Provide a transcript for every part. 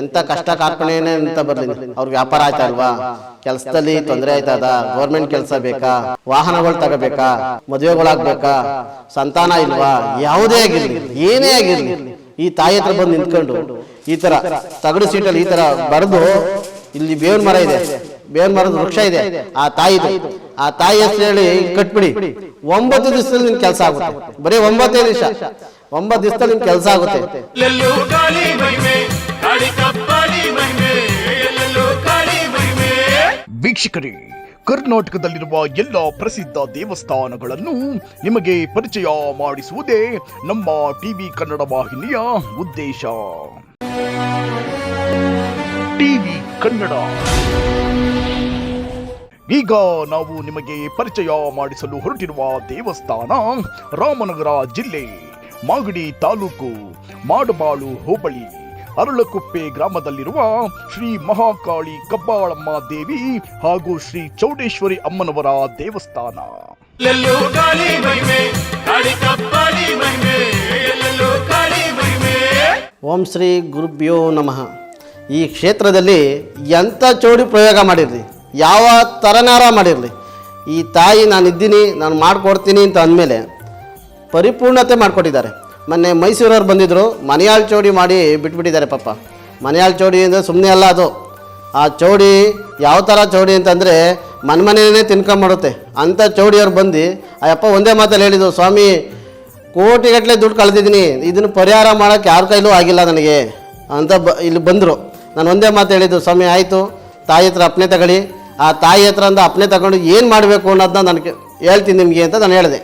ಎಂತ ಕಷ್ಟ ಕಾರ್ಪಣೆನೇ ಅಂತ ಬರ್ಲಿ ಅವ್ರ ವ್ಯಾಪಾರ ಆಯ್ತಾ ಅಲ್ವಾ ಕೆಲಸದಲ್ಲಿ ತೊಂದರೆ ಆಯ್ತದ? ಗೌರ್ಮೆಂಟ್ ಕೆಲಸ ಬೇಕಾ? ವಾಹನಗಳು ತಗೋಬೇಕಾ? ಮದುವೆಗಳಾಗ್ಬೇಕಾ ಸಂತಾನ ಇಲ್ವಾ? ಯಾವುದೇ ಆಗಿರ್ಲಿ, ಏನೇ ಆಗಿರ್ಲಿ, ಈ ತಾಯಿ ಹತ್ರ ಬಂದು ನಿಂತ್ಕೊಂಡು ಈ ತರ ತಗಡು ಸೀಟಲ್ಲಿ ಈ ತರ ಬರೆದು ಇಲ್ಲಿ ಬೇವಿನ ಮರ ಇದೆ. ಬೇವಿನ ಮರದ ವೃಕ್ಷ ಇದೆ. ಆ ತಾಯಿ ಆ ತಾಯಿ ಹೆಸರು ಹೇಳಿ ಕಟ್ಬಿಡಿ. ಒಂಬತ್ತು ದಿವಸದಲ್ಲಿ ನಿನ್ ಕೆಲಸ ಆಗುತ್ತೆ. ಬರೀ ಒಂಬತ್ತೇ ದಿವಸ. ಒಂಬತ್ತು ದಿವಸದಲ್ಲಿ ನಿಮ್ಗೆ ಕೆಲಸ ಆಗುತ್ತೆ. ವೀಕ್ಷಕರೇ ಕರ್ನಾಟಕದಲ್ಲಿರುವ ಎಲ್ಲ ಪ್ರಸಿದ್ಧ ದೇವಸ್ಥಾನಗಳನ್ನು ನಿಮಗೆ ಪರಿಚಯ ಮಾಡಿಸುವುದೇ ನಮ್ಮ ಟಿವಿ ಕನ್ನಡ ವಾಹಿನಿಯ ಉದ್ದೇಶ. ಟಿವಿ ಕನ್ನಡ. ಈಗ ನಾವು ನಿಮಗೆ ಪರಿಚಯ ಮಾಡಿಸಲು ಹೊರಟಿರುವ ದೇವಸ್ಥಾನ ರಾಮನಗರ ಜಿಲ್ಲೆ. ಮಾಗಡಿ ತಾಲೂಕು ಮಾಡಬಾಳು ಹೋಬಳಿ ಅರಳಕುಪ್ಪೆ ಗ್ರಾಮದಲ್ಲಿರುವ ಶ್ರೀ ಮಹಾಕಾಳಿ ಕಬ್ಬಾಳಮ್ಮ ದೇವಿ ಹಾಗೂ ಶ್ರೀ ಚೌಡೇಶ್ವರಿ ಅಮ್ಮನವರ ದೇವಸ್ಥಾನ. ಓಂ ಶ್ರೀ ಗುರುಭ್ಯೋ ನಮಃ. ಈ ಕ್ಷೇತ್ರದಲ್ಲಿ ಎಂಥ ಚೌಡಿ ಪ್ರಯೋಗ ಮಾಡಿರಲಿ ಯಾವ ತರನಾರ ಮಾಡಿರಲಿ ಈ ತಾಯಿ ನಾನು ಇದ್ದೀನಿ ನಾನು ಮಾಡಿಕೊಡ್ತೀನಿ ಅಂತ ಅಂದಮೇಲೆ ಪರಿಪೂರ್ಣತೆ ಮಾಡಿಕೊಟ್ಟಿದ್ದಾರೆ. ಮೊನ್ನೆ ಮೈಸೂರವ್ರು ಬಂದಿದ್ದರು ಮನೆಯಾಳ್ ಚೌಡಿ ಮಾಡಿ ಬಿಟ್ಬಿಟ್ಟಿದ್ದಾರೆ ಪಾಪ. ಮನೆಯಾಳ್ ಚೌಡಿ ಅಂದರೆ ಸುಮ್ಮನೆ ಅಲ್ಲ ಅದು. ಆ ಚೌಡಿ ಯಾವ ಥರ ಚೌಡಿ ಅಂತಂದರೆ ಮನೆ ಮನೆಯೇ ತಿನ್ಕೊಂಬಿಡುತ್ತೆ ಅಂಥ ಚೌಡಿಯವ್ರು ಬಂದು ಆ ಅಪ್ಪ ಒಂದೇ ಮಾತಲ್ಲಿ ಹೇಳಿದ್ದು, ಸ್ವಾಮಿ ಕೋಟಿಗಟ್ಟಲೆ ದುಡ್ಡು ಕಳೆದಿದ್ದೀನಿ, ಇದನ್ನು ಪರಿಹಾರ ಮಾಡೋಕ್ಕೆ ಯಾರ ಕೈಲೂ ಆಗಿಲ್ಲ ನನಗೆ. ಅಂತ ಬ ಇಲ್ಲಿ ಬಂದರು. ನಾನು ಒಂದೇ ಮಾತು ಹೇಳಿದ್ದು, ಸ್ವಾಮಿ, ಆಯಿತು, ತಾಯಿ ಹತ್ರ ಅಪ್ಪನೆ ತಗೊಳ್ಳಿ. ಆ ತಾಯಿ ಹತ್ರ ಅಂದ ಅಪ್ಪನೆ ತಗೊಂಡು ಏನು ಮಾಡಬೇಕು ಅನ್ನೋದನ್ನ ನನಗೆ ಹೇಳ್ತೀನಿ ನಿಮಗೆ ಅಂತ ನಾನು ಹೇಳಿದೆ.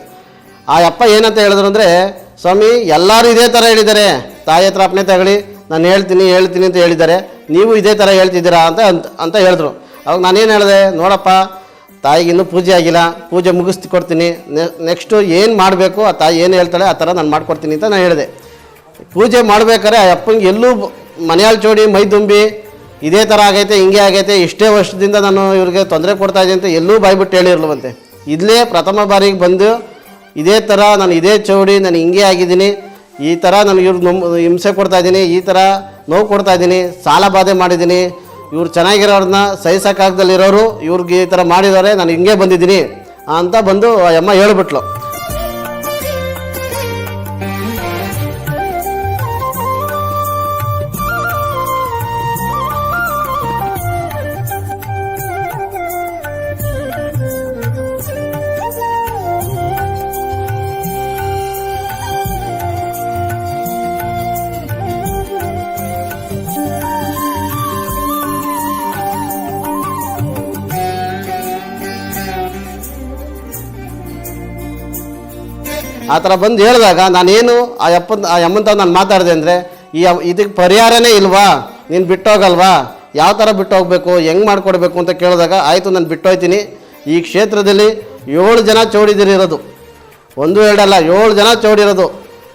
ಆ ಅಪ್ಪ ಏನಂತ ಹೇಳಿದ್ರು ಅಂದರೆ, ಸ್ವಾಮಿ, ಎಲ್ಲರೂ ಇದೇ ಥರ ಹೇಳಿದ್ದಾರೆ. ತಾಯಿ ಹತ್ರ ಅಪ್ಪನೇ ತಗೊಳ್ಳಿ. ನಾನು ಹೇಳ್ತೀನಿ ಹೇಳ್ತೀನಿ ಅಂತ ಹೇಳಿದ್ದಾರೆ. ನೀವು ಇದೇ ಥರ ಹೇಳ್ತಿದ್ದೀರಾ ಅಂತ ಅಂತ ಅಂತ ಹೇಳಿದ್ರು. ಅವಾಗ ನಾನೇನು ಹೇಳಿದೆ? ನೋಡಪ್ಪ, ತಾಯಿಗೆ ಇನ್ನೂ ಪೂಜೆ ಆಗಿಲ್ಲ. ಪೂಜೆ ಮುಗಿಸ್ತಿ ಕೊಡ್ತೀನಿ. ನೆಕ್ಸ್ಟು ಏನು ಮಾಡಬೇಕು? ಆ ತಾಯಿ ಏನು ಹೇಳ್ತಾಳೆ? ಆ ಥರ ನಾನು ಮಾಡ್ಕೊಡ್ತೀನಿ ಅಂತ ನಾನು ಹೇಳಿದೆ. ಪೂಜೆ ಮಾಡ್ಬೇಕಾದ್ರೆ ಆ ಅಪ್ಪಂಗೆ ಎಲ್ಲೂ ಮನೆಯಲ್ಲಿ ಚೋಡಿ ಮೈ ತುಂಬಿ, ಇದೇ ಥರ ಆಗೈತೆ, ಹಿಂಗೆ ಆಗೈತೆ, ಇಷ್ಟೇ ವರ್ಷದಿಂದ ನಾನು ಇವ್ರಿಗೆ ತೊಂದರೆ ಕೊಡ್ತಾ ಇದ್ದೀನಿ ಅಂತ ಎಲ್ಲೂ ಬಾಯ್ಬಿಟ್ಟು ಹೇಳಿರ್ಲವಂತೆ. ಇಲ್ಲೇ ಪ್ರಥಮ ಬಾರಿಗೆ ಬಂದು ಇದೇ ಥರ ನಾನು ಇದೇ ಚೌಡಿ, ನಾನು ಹಿಂಗೆ ಆಗಿದ್ದೀನಿ, ಈ ಥರ ನಾನು ಇವ್ರು ಹಿಂಸೆ ಕೊಡ್ತಾ ಇದ್ದೀನಿ, ಈ ಥರ ನೋವು ಕೊಡ್ತಾ ಇದ್ದೀನಿ, ಸಾಲ ಬಾಧೆ ಮಾಡಿದ್ದೀನಿ. ಇವ್ರು ಚೆನ್ನಾಗಿರೋರನ್ನ ಸಹಿಸೋಕ್ಕಾಗ್ದಲ್ಲಿರೋರು ಇವ್ರಿಗೆ ಈ ಥರ ಮಾಡಿದ್ದಾರೆ, ನಾನು ಹಿಂಗೆ ಬಂದಿದ್ದೀನಿ ಅಂತ ಬಂದು ಅಮ್ಮ ಹೇಳ್ಬಿಟ್ಲು. ಆ ಥರ ಬಂದು ಹೇಳಿದಾಗ ನಾನೇನು ಆ ಅಪ್ಪನ, ಆ ಅಮ್ಮನ ನಾನು ಮಾತಾಡಿದೆ ಅಂದರೆ, ಈ ಇದಕ್ಕೆ ಪರಿಹಾರನೇ ಇಲ್ವಾ? ನೀನು ಬಿಟ್ಟೋಗಲ್ವಾ? ಯಾವ ಥರ ಬಿಟ್ಟು ಹೋಗಬೇಕು ಹೆಂಗೆ ಮಾಡಿಕೊಡ್ಬೇಕು ಅಂತ ಕೇಳಿದಾಗ, ಆಯಿತು, ನಾನು ಬಿಟ್ಟೋಯ್ತೀನಿ. ಈ ಕ್ಷೇತ್ರದಲ್ಲಿ ಏಳು ಜನ ಚೌಡಿದಿರಿರೋದು. ಒಂದು, ಎರಡಲ್ಲ, ಏಳು ಜನ ಚೌಡಿರೋದು.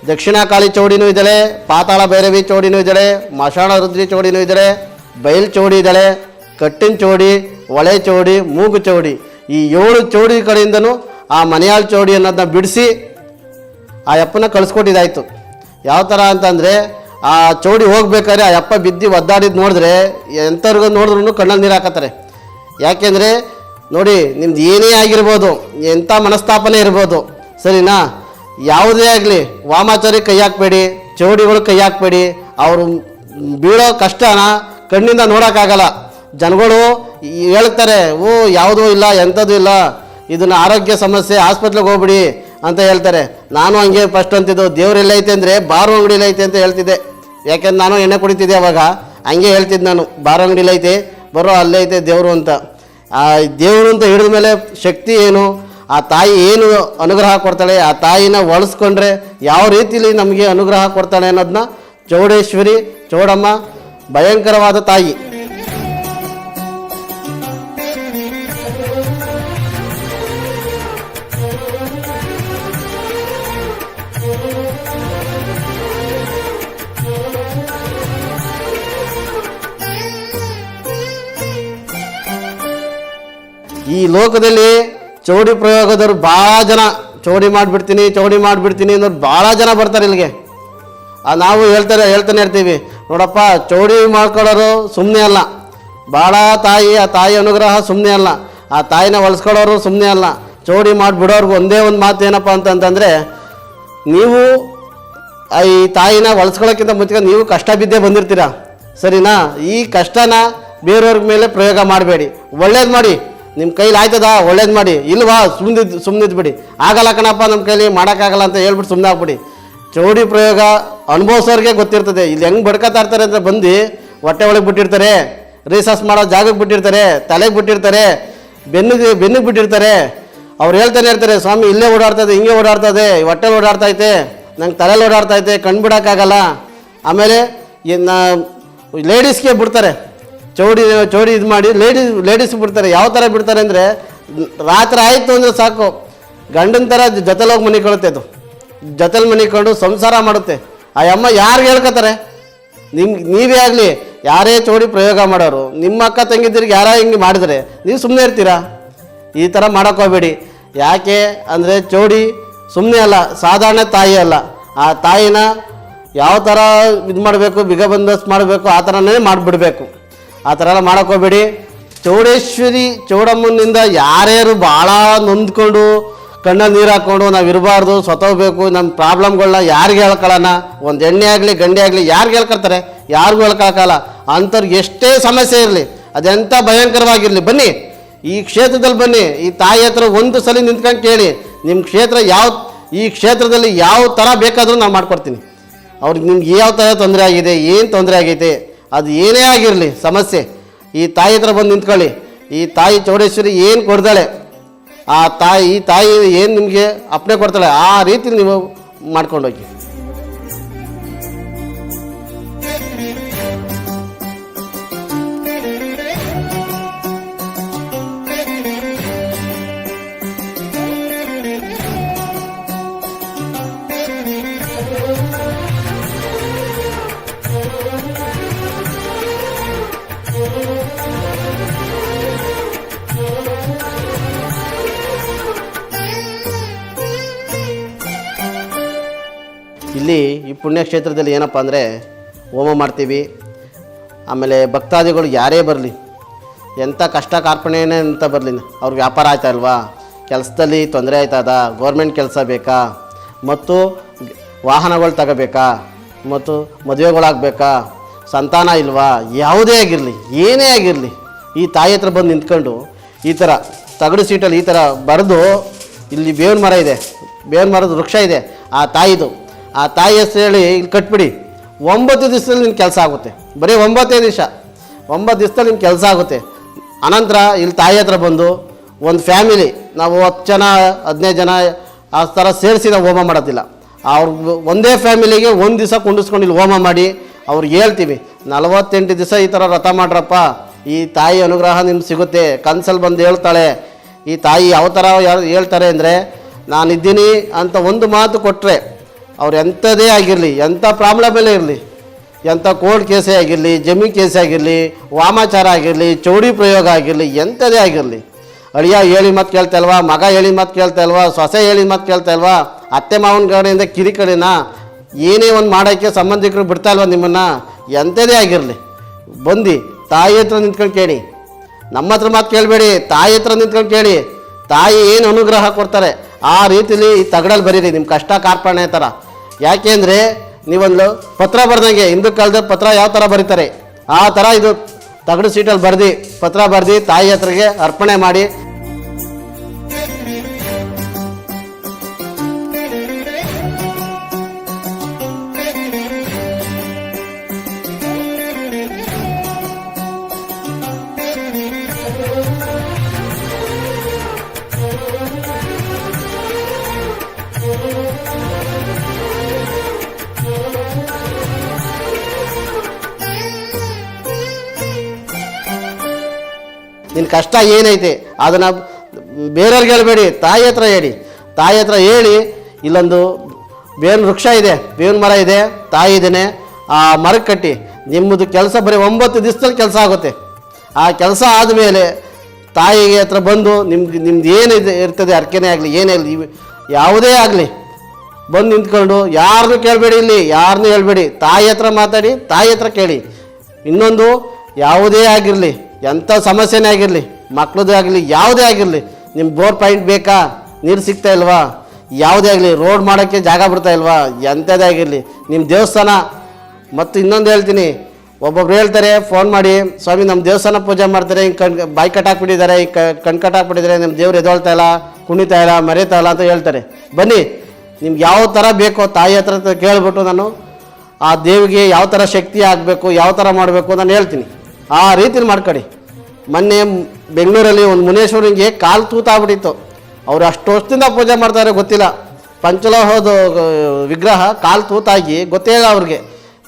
ದಕ್ಷಿಣ ಕಾಳಿ ಚೌಡಿನೂ ಇದ್ದಾಳೆ, ಪಾತಾಳ ಭೈರವಿ ಚೌಡಿನೂ ಇದ್ದಾಳೆ, ಮಶಾಣ ರುದ್ರಿ ಚೌಡಿನೂ ಇದ್ದಾಳೆ ಬಯಲು ಚೌಡಿ ಇದ್ದಾಳೆ, ಕಟ್ಟಿನ ಚೌಡಿ, ಒಳೆ ಚೌಡಿ, ಮೂಗು ಚೌಡಿ. ಈ ಏಳು ಚೌಡಿ ಕಡೆಯಿಂದನೂ ಆ ಮನೆಯಾಳ ಚೌಡಿ ಅನ್ನೋದನ್ನ ಬಿಡಿಸಿ ಆ ಅಪ್ಪನ ಕಳಿಸ್ಕೊಟ್ಟಿದ್ದಾಯ್ತು. ಯಾವ ಥರ ಅಂತಂದರೆ, ಆ ಚೌಡಿ ಹೋಗ್ಬೇಕಾದ್ರೆ ಆ ಅಪ್ಪ ಬಿದ್ದು ಒದ್ದಾಡಿದ್ದು ನೋಡಿದ್ರೆ ಎಂಥವ್ರಿಗೂ ನೋಡಿದ್ರು ಕಣ್ಣಲ್ಲಿ ನೀರು ಹಾಕತ್ತಾರೆ. ಯಾಕೆಂದರೆ, ನೋಡಿ, ನಿಮ್ದು ಏನೇ ಆಗಿರ್ಬೋದು, ಎಂಥ ಮನಸ್ತಾಪನೆ ಇರ್ಬೋದು, ಸರಿನಾ? ಯಾವುದೇ ಆಗಲಿ, ವಾಮಾಚಾರಿ ಕೈ ಹಾಕ್ಬೇಡಿ, ಚೌಡಿಗಳು ಕೈ ಹಾಕ್ಬೇಡಿ, ಅವರು ಬೀಳೋ ಕಷ್ಟನ ಕಣ್ಣಿಂದ ನೋಡೋಕ್ಕಾಗಲ್ಲ. ಜನಗಳು ಹೇಳ್ತಾರೆ, ಓ, ಯಾವುದೂ ಇಲ್ಲ, ಎಂಥದ್ದು ಇಲ್ಲ, ಇದನ್ನು ಆರೋಗ್ಯ ಸಮಸ್ಯೆ ಆಸ್ಪತ್ರೆಗೆ ಹೋಗ್ಬಿಡಿ ಅಂತ ಹೇಳ್ತಾರೆ. ನಾನು ಹಂಗೆ ಫಸ್ಟ್ ಅಂತಿದ್ದು ದೇವ್ರೆಲ್ಲ ಐತೆ ಅಂದರೆ ಬಾರು ಅಂಗಡಿಲಿ ಐತೆ ಅಂತ ಹೇಳ್ತಿದ್ದೆ. ಯಾಕೆಂದ್ರೆ ನಾನು ಎಣ್ಣೆ ಕುಡಿತಿದ್ದೆ ಅವಾಗ. ಹಂಗೆ ಹೇಳ್ತಿದ್ದೆ ನಾನು, ಬಾರು ಅಂಗಡಿಲಿ ಐತೆ, ಬರೋ ಅಲ್ಲೇ ಐತೆ ದೇವರು ಅಂತ. ಆ ದೇವರು ಅಂತ ಹಿಡಿದ ಮೇಲೆ ಶಕ್ತಿ ಏನು, ಆ ತಾಯಿ ಏನು ಅನುಗ್ರಹ ಕೊಡ್ತಾಳೆ, ಆ ತಾಯಿನ ಒಳಸ್ಕೊಂಡ್ರೆ ಯಾವ ರೀತಿಲಿ ನಮಗೆ ಅನುಗ್ರಹ ಕೊಡ್ತಾಳೆ ಅನ್ನೋದನ್ನ ಚೌಡೇಶ್ವರಿ, ಚೌಡಮ್ಮ ಭಯಂಕರವಾದ ತಾಯಿ. ಲೋಕದಲ್ಲಿ ಚೌಡಿ ಪ್ರಯೋಗದವ್ರು ಭಾಳ ಜನ. ಚೌಡಿ ಮಾಡಿಬಿಡ್ತೀನಿ ಚೌಡಿ ಮಾಡಿಬಿಡ್ತೀನಿ ಅನ್ನೋರು ಭಾಳ ಜನ ಬರ್ತಾರೆ ಇಲ್ಲಿಗೆ. ನಾವು ಹೇಳ್ತಾರೆ, ಹೇಳ್ತಾನೆ ಇರ್ತೀವಿ. ನೋಡಪ್ಪ, ಚೌಡಿ ಮಾಡ್ಕೊಳ್ಳೋರು ಸುಮ್ಮನೆ ಅಲ್ಲ. ಭಾಳ ತಾಯಿ, ಆ ತಾಯಿ ಅನುಗ್ರಹ ಸುಮ್ಮನೆ ಅಲ್ಲ. ಆ ತಾಯಿನ ಹೊಲಿಸ್ಕೊಳ್ಳೋರು ಸುಮ್ಮನೆ ಅಲ್ಲ. ಚೌಡಿ ಮಾಡಿಬಿಡೋರ್ಗು ಒಂದೇ ಒಂದು ಮಾತು ಏನಪ್ಪ ಅಂತಂತಂದರೆ, ನೀವು ಈ ತಾಯಿನ ಹೊಲಿಸ್ಕೊಳ್ಳೋಕ್ಕಿಂತ ಮುಂಚೆ ನೀವು ಕಷ್ಟ ಬಿದ್ದೇ ಬಂದಿರ್ತೀರ? ಸರಿನಾ? ಈ ಕಷ್ಟನ ಬೇರೆಯವ್ರ ಮೇಲೆ ಪ್ರಯೋಗ ಮಾಡಬೇಡಿ. ಒಳ್ಳೇದು ಮಾಡಿ. ನಿಮ್ಮ ಕೈಲಿ ಆಯ್ತದ? ಒಳ್ಳೇದು ಮಾಡಿ. ಇಲ್ವಾ? ಸುಮ್ಮನಿದ್ದು ಬಿಡಿ ಆಗಲ್ಲ ಕಣಪ್ಪ ನಮ್ಮ ಕೈಲಿ, ಮಾಡೋಕ್ಕಾಗಲ್ಲ ಅಂತ ಹೇಳ್ಬಿಟ್ಟು ಸುಮ್ಮನೆ ಆಗ್ಬಿಡಿ. ಚೌಡಿ ಪ್ರಯೋಗ ಅನುಭವಿಸೋರಿಗೆ ಗೊತ್ತಿರ್ತದೆ. ಇಲ್ಲಿ ಹೆಂಗೆ ಬಡ್ಕೊತಾ ಇರ್ತಾರೆ ಅಂದರೆ ಬಂದು ಹೊಟ್ಟೆ ಒಳಗೆ ಬಿಟ್ಟಿರ್ತಾರೆ. ರೀಸರ್ಚ್ ಮಾಡೋ ಜಾಗಕ್ಕೆ ಬಿಟ್ಟಿರ್ತಾರೆ. ತಲೆಗೆ ಬಿಟ್ಟಿರ್ತಾರೆ. ಬೆನ್ನಿಗೆ ಬೆನ್ನಿಗೆ ಬಿಟ್ಟಿರ್ತಾರೆ. ಅವ್ರು ಹೇಳ್ತಾನೆ ಇರ್ತಾರೆ, ಸ್ವಾಮಿ, ಇಲ್ಲೇ ಓಡಾಡ್ತದೆ ಹಿಂಗೆ ಓಡಾಡ್ತದೆ ಹೊಟ್ಟೆ ಓಡಾಡ್ತಾ ಐತೆ. ನಂಗೆ ತಲೆಯಲ್ಲಿ ಓಡಾಡ್ತಾ ಐತೆ, ಕಣ್ಣು ಬಿಡೋಕ್ಕಾಗಲ್ಲ. ಆಮೇಲೆ ಲೇಡೀಸ್ಗೆ ಬಿಡ್ತಾರೆ. ಚೌಡಿ ಚೌಡಿ ಇದು ಮಾಡಿ ಲೇಡೀಸ್ ಲೇಡೀಸ್ ಬಿಡ್ತಾರೆ. ಯಾವ ಥರ ಬಿಡ್ತಾರೆ ಅಂದರೆ, ರಾತ್ರಿ ಆಯಿತು ಅಂದರೆ ಸಾಕು. ಗಂಡನ ಥರ ಜೊತೆಲಿ ಹೋಗಿ ಕೊಳುತ್ತೆ ಅದು. ಜೊತೆಲಿ ಮನಿಕೊಂಡು ಸಂಸಾರ ಮಾಡುತ್ತೆ. ಆ ಅಮ್ಮ ಯಾರಿಗೆ ಹೇಳ್ಕೊತಾರೆ? ನಿಮ್ಗೆ ನೀವೇ ಆಗಲಿ, ಯಾರೇ ಚೌಡಿ ಪ್ರಯೋಗ ಮಾಡೋರು, ನಿಮ್ಮ ಅಕ್ಕ ತಂಗಿದ್ರಿಗೆ ಯಾರ ಹಿಂಗೆ ಮಾಡಿದರೆ, ನೀವು ಸುಮ್ಮನೆ ಇರ್ತೀರಾ? ಈ ಥರ ಮಾಡೋಕೋಬೇಡಿ ಯಾಕೆ ಅಂದರೆ ಚೌಡಿ ಸುಮ್ಮನೆ ಅಲ್ಲ, ಸಾಧಾರಣ ತಾಯಿ ಅಲ್ಲ. ಆ ತಾಯಿನ ಯಾವ ಥರ ಇದು ಮಾಡಬೇಕು, ಬಿಗ ಬಂದೋಬಸ್ತ್ ಮಾಡಬೇಕು, ಆ ಥರನೇ ಮಾಡಿಬಿಡ್ಬೇಕು. ಆ ಥರ ಎಲ್ಲ ಮಾಡೋಕೋಬೇಡಿ ಚೌಡೇಶ್ವರಿ ಚೌಡಮ್ಮನಿಂದ ಯಾರ್ಯಾರು ಭಾಳ ನೊಂದ್ಕೊಂಡು ಕಣ್ಣ ನೀರು ಹಾಕ್ಕೊಂಡು ನಾವು ಇರಬಾರ್ದು ಸತ್ತೋಗ್ಬೇಕು ನಮ್ಮ ಪ್ರಾಬ್ಲಮ್ಗಳನ್ನ ಯಾರಿಗೆ ಹೇಳ್ಕೊಳ್ಳೋಣ ಒಂದು ಎಣ್ಣೆ ಆಗಲಿ, ಗಂಡೆ ಆಗಲಿ, ಯಾರಿಗೆ ಹೇಳ್ಕೊಳ್ತಾರೆ ಯಾರಿಗೂ ಹೇಳ್ಕೊಳಕ್ಕಲ್ಲ ಅಂಥವ್ರಿಗೆ ಎಷ್ಟೇ ಸಮಸ್ಯೆ ಇರಲಿ ಅದೆಂಥ ಭಯಂಕರವಾಗಿರಲಿ, ಬನ್ನಿ. ಈ ಕ್ಷೇತ್ರದಲ್ಲಿ ಬನ್ನಿ, ಈ ತಾಯಿ ಹತ್ರ ಒಂದು ಸಲ ನಿಂತ್ಕೊಂಡು ಕೇಳಿ ನಿಮ್ಮ ಕ್ಷೇತ್ರ ಯಾವ, ಈ ಕ್ಷೇತ್ರದಲ್ಲಿ ಯಾವ ಥರ ಬೇಕಾದರೂ ನಾನು ಮಾಡ್ಕೊಡ್ತೀನಿ. ಅವ್ರಿಗೆ ನಿಮ್ಗೆ ಯಾವ ಥರ ತೊಂದರೆ ಆಗಿದೆ, ಏನು ತೊಂದರೆ ಆಗೈತೆ? ಅದು ಏನೇ ಆಗಿರಲಿ, ಸಮಸ್ಯೆ. ಈ ತಾಯಿ ಹತ್ರ ಬಂದು ನಿಂತ್ಕೊಳ್ಳಿ. ಈ ತಾಯಿ ಚೌಡೇಶ್ವರಿ ಏನು ಕೊಡ್ತಾಳೆ? ಆ ತಾಯಿ, ಈ ತಾಯಿ ಏನು ನಿಮಗೆ ಅಪ್ಪಣೆ ಕೊಡ್ತಾಳೆ? ಆ ರೀತಿ ನೀವು ಮಾಡ್ಕೊಂಡೋಗಿ ಪುಣ್ಯಕ್ಷೇತ್ರದಲ್ಲಿ ಏನಪ್ಪ ಅಂದರೆ ಹೋಮ ಮಾಡ್ತೀವಿ. ಆಮೇಲೆ ಭಕ್ತಾದಿಗಳು ಯಾರೇ ಬರಲಿ, ಎಂಥ ಕಷ್ಟ ಕಾರ್ಪಣೆಯೇ ಅಂತ ಬರಲಿ, ಅವ್ರಿಗೆ ವ್ಯಾಪಾರ ಆಯ್ತಾ ಇಲ್ವಾ? ಕೆಲಸದಲ್ಲಿ ತೊಂದರೆ ಆಯ್ತದ ಗೌರ್ಮೆಂಟ್ ಕೆಲಸ ಬೇಕಾ? ಮತ್ತು ವಾಹನಗಳು ತಗೋಬೇಕಾ? ಮತ್ತು ಮದುವೆಗಳಾಗಬೇಕಾ? ಸಂತಾನ ಇಲ್ವಾ? ಯಾವುದೇ ಆಗಿರಲಿ, ಏನೇ ಆಗಿರಲಿ, ಈ ತಾಯಿ ಹತ್ರ ಬಂದು ನಿಂತ್ಕೊಂಡು ಈ ಥರ ತಗಡು ಸೀಟಲ್ಲಿ ಈ ಥರ ಬರೆದು ಇಲ್ಲಿ ಬೇವಿನ ಮರ ಇದೆ, ಬೇವಿನ ಮರದ ವೃಕ್ಷ ಇದೆ, ಆ ತಾಯಿದು ಆ ತಾಯಿ ಹೆಸರು ಹೇಳಿ ಇಲ್ಲಿ ಕಟ್ಬಿಡಿ. ಒಂಬತ್ತು ದಿವಸದಲ್ಲಿ ನಿನ್ನ ಕೆಲಸ ಆಗುತ್ತೆ. ಬರೀ ಒಂಬತ್ತೇ ದಿವಸ. ಒಂಬತ್ತು ದಿವಸದಲ್ಲಿ ನಿನ್ನ ಕೆಲಸ ಆಗುತ್ತೆ. ಅನಂತರ ಇಲ್ಲಿ ತಾಯಿ ಹತ್ರ ಬಂದು ಒಂದು ಫ್ಯಾಮಿಲಿ, ನಾವು ಹತ್ತು ಜನ, ಹದಿನೈದು ಜನ ಆ ಥರ ಸೇರಿಸಿ ನಾವು ಹೋಮ ಮಾಡೋದಿಲ್ಲ. ಅವ್ರ ಒಂದೇ ಫ್ಯಾಮಿಲಿಗೆ ಒಂದು ದಿವಸ ಕುಂಡಿಸ್ಕೊಂಡು ಇಲ್ಲಿ ಹೋಮ ಮಾಡಿ ಅವ್ರಿಗೆ ಹೇಳ್ತೀವಿ, ನಲವತ್ತೆಂಟು ದಿವಸ ಈ ಥರ ವ್ರತ ಮಾಡ್ರಪ್ಪ. ಈ ತಾಯಿ ಅನುಗ್ರಹ ನಿಮ್ಗೆ ಸಿಗುತ್ತೆ. ಕನ್ಸಲ್ಲಿ ಬಂದು ಹೇಳ್ತಾಳೆ, ಈ ತಾಯಿ ಯಾವ ಥರ ಹೇಳ್ತಾರೆ ಅಂದರೆ, ನಾನಿದ್ದೀನಿ ಅಂತ ಒಂದು ಮಾತು ಕೊಟ್ಟರೆ ಅವ್ರು ಎಂಥದೇ ಆಗಿರಲಿ, ಎಂಥ ಪ್ರಾಬ್ಲಮಲ್ಲೇ ಇರಲಿ, ಎಂಥ ಕೋರ್ಟ್ ಕೇಸೇ ಆಗಿರಲಿ, ಜಮೀನ್ ಕೇಸೇ ಆಗಿರಲಿ, ವಾಮಾಚಾರ ಆಗಿರಲಿ, ಚೌಡಿ ಪ್ರಯೋಗ ಆಗಿರಲಿ, ಎಂಥದೇ ಆಗಿರಲಿ. ಅಳಿಯ ಹೇಳಿ ಮತ್ತು ಕೇಳ್ತಾ ಇಲ್ವಾ, ಮಗ ಹೇಳಿ ಮಾತು ಕೇಳ್ತಾ ಇಲ್ವಾ, ಸೊಸೆ ಹೇಳಿ ಕೇಳ್ತಾ ಇಲ್ವಾ, ಅತ್ತೆ ಮಾವನ ಕಡೆಯಿಂದ ಕಿರಿಕಡೆನ ಏನೇ ಒಂದು ಮಾಡೋಕ್ಕೆ ಸಂಬಂಧಿಕರು ಬಿಡ್ತಾ ಇಲ್ವಾ ನಿಮ್ಮನ್ನು, ಎಂಥದೇ ಆಗಿರಲಿ. ಬಂದು, ತಾಯಿ ಹತ್ರ ನಿಂತ್ಕೊಂಡು ಕೇಳಿ. ನಮ್ಮ ಹತ್ರ ಮಾತು ಕೇಳಬೇಡಿ, ತಾಯಿ ಹತ್ರ ನಿಂತ್ಕೊಂಡು ಕೇಳಿ. ತಾಯಿ ಏನು ಅನುಗ್ರಹ ಕೊಡ್ತಾರೆ ಆ ರೀತಿಲಿ ಈ ತಗಡಲ್ಲಿ ಬರೀರಿ ನಿಮ್ಮ ಕಷ್ಟ ಕಾರ್ಪಣೆ ಥರ ಯಾಕೆಂದರೆ ನೀವೊಂದು ಪತ್ರ ಬರೆದಂಗೆ, ಹಿಂದೂ ಕಾಲದ ಪತ್ರ ಯಾವ ಥರ ಬರೀತಾರೆ? ಆ ಥರ ಇದು ತಗಡು ಸೀಟಲ್ಲಿ ಬರ್ದು, ಪತ್ರ ಬರ್ದು ತಾಯಿ ಹತ್ರಗೆ ಅರ್ಪಣೆ ಮಾಡಿ ನಿನ್ನ ಕಷ್ಟ ಏನೈತೆ? ಅದನ್ನು ಬೇರೆಯವ್ರಿಗೆ ಹೇಳಬೇಡಿ, ತಾಯಿ ಹತ್ರ ಹೇಳಿ. ತಾಯಿ ಹತ್ರ ಹೇಳಿ, ಇಲ್ಲೊಂದು ಬೇವಿನ ವೃಕ್ಷ ಇದೆ, ಬೇವಿನ ಮರ ಇದೆ, ತಾಯಿ ಇದ್ದೇನೆ ಆ ಮರಕ್ಕೆ ಕಟ್ಟಿ. ನಿಮ್ಮದು ಕೆಲಸ ಬರೀ ಒಂಬತ್ತು ದಿವಸದಲ್ಲಿ ಕೆಲಸ ಆಗುತ್ತೆ. ಆ ಕೆಲಸ ಆದಮೇಲೆ ತಾಯಿಗೆ ಹತ್ರ ಬಂದು ನಿಮ್ಗೆ, ನಿಮ್ದು ಏನಿದೆ ಇರ್ತದೆ, ಅರ್ಕೆನೇ ಆಗಲಿ, ಏನೇ ಆಗಲಿ ಯಾವುದೇ ಆಗಲಿ, ಬಂದು ನಿಂತ್ಕೊಂಡು ಯಾರನ್ನೂ ಕೇಳಬೇಡಿ ಇಲ್ಲಿ ಯಾರನ್ನೂ ಹೇಳ್ಬೇಡಿ. ತಾಯಿ ಹತ್ರ ಮಾತಾಡಿ, ತಾಯಿ ಹತ್ರ ಕೇಳಿ. ಇನ್ನೊಂದು ಯಾವುದೇ ಆಗಿರಲಿ ಎಂಥ ಸಮಸ್ಯೆನೇ ಆಗಿರಲಿ, ಮಕ್ಳದೇ ಆಗಲಿ ಯಾವುದೇ ಆಗಿರಲಿ ನಿಮ್ಮ ಬೋರ್ ಪಾಯಿಂಟ್ ಬೇಕಾ? ನೀರು ಸಿಗ್ತಾ ಇಲ್ವಾ? ಯಾವುದೇ ಆಗಲಿ ರೋಡ್ ಮಾಡೋಕ್ಕೆ ಜಾಗ ಬಿಡ್ತಾ ಇಲ್ವಾ? ಎಂಥದೇ ಆಗಿರಲಿ ನಿಮ್ಮ ದೇವಸ್ಥಾನ. ಮತ್ತು ಇನ್ನೊಂದು ಹೇಳ್ತೀನಿ, ಒಬ್ಬೊಬ್ರು ಹೇಳ್ತಾರೆ ಫೋನ್ ಮಾಡಿ, ಸ್ವಾಮಿ ನಮ್ಮ ದೇವಸ್ಥಾನ ಪೂಜೆ ಮಾಡ್ತಾರೆ, ಹಿಂಗೆ ಕಣ್, ಬಾಯಿ ಕಟ್ಟಾಕ್ಬಿಟ್ಟಿದ್ದಾರೆ ಈ ಕಣ್ ಕಟ್ಟಾಕ್ಬಿಟ್ಟಿದ್ದಾರೆ ನಿಮ್ಮ ದೇವ್ರು ಎದೊಳ್ತಾ ಇಲ್ಲ, ಕುಣಿತಾ ಇಲ್ಲ, ಮರೆತಾ ಇಲ್ಲ ಅಂತ ಹೇಳ್ತಾರೆ. ಬನ್ನಿ, ನಿಮ್ಗೆ ಯಾವ ಥರ ಬೇಕೋ ತಾಯಿ ಹತ್ರ ಕೇಳ್ಬಿಟ್ಟು ನಾನು, ಆ ದೇವಿಗೆ ಯಾವ ಥರ ಶಕ್ತಿ ಆಗಬೇಕು, ಯಾವ ಥರ ಮಾಡಬೇಕು ನಾನು ಹೇಳ್ತೀನಿ. ಆ ರೀತಿಲಿ ಮಾಡ್ಕೊಡಿ. ಮೊನ್ನೆ ಬೆಂಗಳೂರಲ್ಲಿ ಒಂದು ಮುನೇಶ್ವರಿಗೆ ಕಾಲು ತೂತಾಗ್ಬಿಟ್ಟಿತ್ತು. ಅವರು ಅಷ್ಟು ವರ್ಷದಿಂದ ಪೂಜೆ ಮಾಡ್ತಾರೆ ಗೊತ್ತಿಲ್ಲ. ಪಂಚಲೋಹದ ವಿಗ್ರಹ ಕಾಲು ತೂತಾಗಿ ಗೊತ್ತೇ ಇಲ್ಲ ಅವ್ರಿಗೆ.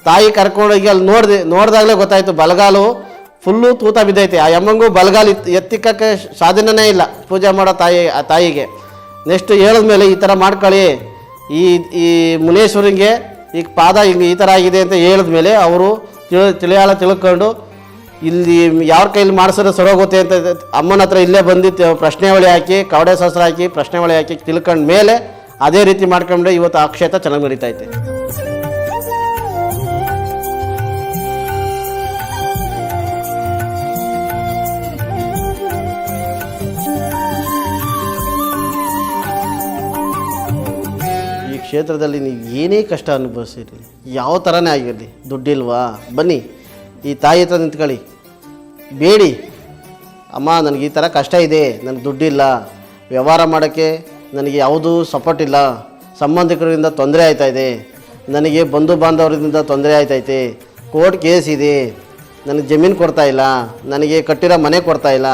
ತಾಯಿ ಕರ್ಕೊಂಡೋಗಿ ಅಲ್ಲಿ ನೋಡಿದೆ, ನೋಡಿದಾಗಲೇ ಗೊತ್ತಾಯಿತು ಬಲಗಾಲು ಫುಲ್ಲು ತೂತ ಬಿದ್ದೈತೆ. ಆ ಯಮ್ಮಂಗೂ ಬಲಗಾಲು ಎತ್- ಎತ್ತಿಕ್ಕಕ್ಕೆ ಸಾಧನನೇ ಇಲ್ಲ ಪೂಜೆ ಮಾಡೋ ತಾಯಿ, ಆ ತಾಯಿಗೆ. ನೆಕ್ಸ್ಟ್ ಹೇಳಿದ್ಮೇಲೆ ಈ ಥರ ಮಾಡ್ಕೊಳ್ಳಿ. ಈ ಈ ಮುನೇಶ್ವರಿಗೆ ಈಗ ಪಾದ ಹಿಂಗೆ ಈ ಥರ ಆಗಿದೆ ಅಂತ ಹೇಳಿದ್ಮೇಲೆ ಅವರು ತಿಳಿ, ತಿಳಿಯಾಳ ತಿಳ್ಕೊಂಡು ಇಲ್ಲಿ ಯಾರ ಕೈಲಿ ಮಾಡಿಸಿದ್ರೆ ಸರೋಗುತ್ತೆ ಅಂತ ಅಮ್ಮನ ಹತ್ರ ಇಲ್ಲೇ ಬಂದು ಪ್ರಶ್ನೆವಳಿ ಹಾಕಿ, ಕವಡೆ ಶಾಸ್ತ್ರ ಹಾಕಿ ಪ್ರಶ್ನೆವಳಿ ಹಾಕಿ ತಿಳ್ಕೊಂಡ ಮೇಲೆ ಅದೇ ರೀತಿ ಮಾಡ್ಕೊಂಡ್ರೆ ಇವತ್ತು ಆ ಕ್ಷೇತ್ರ ಚೆನ್ನಾಗಿ ನಡೀತೈತೆ ಈ ಕ್ಷೇತ್ರದಲ್ಲಿ ನೀವು ಏನೇ ಕಷ್ಟ ಅನುಭವಿಸಿರಲಿ ಯಾವ ಥರನೇ ಆಗಿರಲಿ, ದುಡ್ಡಿಲ್ವಾ? ಬನ್ನಿ, ಈ ತಾಯಿ ಹತ್ರ ನಿಂತ್ಕೊಳ್ಳಿ. ಬೇಡಿ. ಅಮ್ಮ, ನನಗೆ ಈ ಥರ ಕಷ್ಟ ಇದೆ. ನನಗೆ ದುಡ್ಡಿಲ್ಲ. ವ್ಯವಹಾರ ಮಾಡೋಕ್ಕೆ ನನಗೆ ಯಾವುದೂ ಸಪೋರ್ಟ್ ಇಲ್ಲ. ಸಂಬಂಧಿಕರಿಂದ ತೊಂದರೆ ಆಯ್ತಾ ಇದೆ. ನನಗೆ ಬಂಧು ಬಾಂಧವರಿಂದ ತೊಂದರೆ ಆಯ್ತೈತೆ. ಕೋರ್ಟ್ ಕೇಸ್ ಇದೆ. ನನಗೆ ಜಮೀನು ಕೊಡ್ತಾಯಿಲ್ಲ ನನಗೆ ಕಟ್ಟಿರೋ ಮನೆ ಕೊಡ್ತಾ ಇಲ್ಲ.